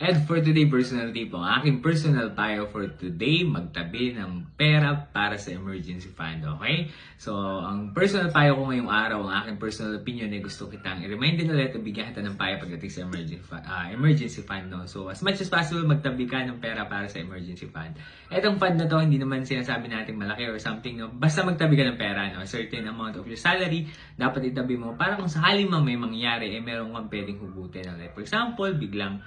And for today, personal tip ang aking personal payo for today, magtabi ng pera para sa emergency fund, okay? So, ang personal payo ko ngayong araw, ang aking personal opinion ay gusto kitang i-remind din ulit o bigyan kita ng payo pagdating sa emergency, fu- ah, emergency fund, no? So, as much as possible, magtabi ka ng pera para sa emergency fund. Etong fund na to, hindi naman sinasabi natin malaki or something, no? Basta magtabi ka ng pera, no? A certain amount of your salary, dapat itabi mo para kung sakali man may mangyari, eh, meron kang pwedeng hugutin. Like, for example, biglang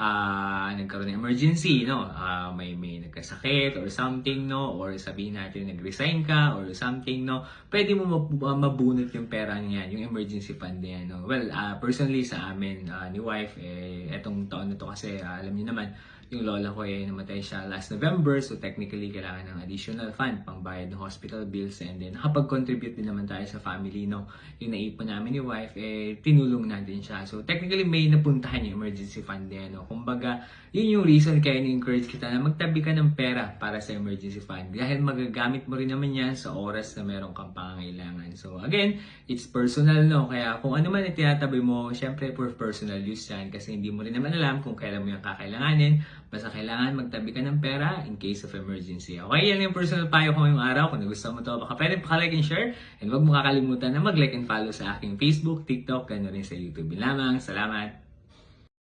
ah nagkaroon ng emergency, no? Ah, may may nagkasakit or something, no? Or sabihin natin nag-resign ka or something, no? Pwede mo ah, mabunot yung pera niyan, yung emergency fund na yan, no? Well, ah, personally sa amin ah, ni wife eh etong taon na to kasi ah, alam niyo naman yung lola ko eh namatay siya last November so technically kailangan ng additional fund pang bayad ng hospital bills and then nakapag-contribute din naman tayo sa family no? Yung naipon namin ni wife eh tinulong natin siya. So technically may napuntahan yung emergency fund din no? Kumbaga yun yung reason kaya ni-encourage kita na magtabi ka ng pera para sa emergency fund. Dahil magagamit mo rin naman yan sa oras na meron kang pangangailangan. So again it's personal no? Kaya kung ano man yung tinatabi mo syempre for personal use yan kasi hindi mo rin naman alam kung kailan mo yung kakailanganin Basta kailangan magtabi ka ng pera in case of emergency. Okay, yan yung personal payo ko ngayong araw. Kung nagustuhan mo to, baka pwede pakalike and share. And huwag mo kakalimutan na mag-like and follow sa aking Facebook, TikTok, gano'n rin sa YouTube. Yun lamang. Salamat!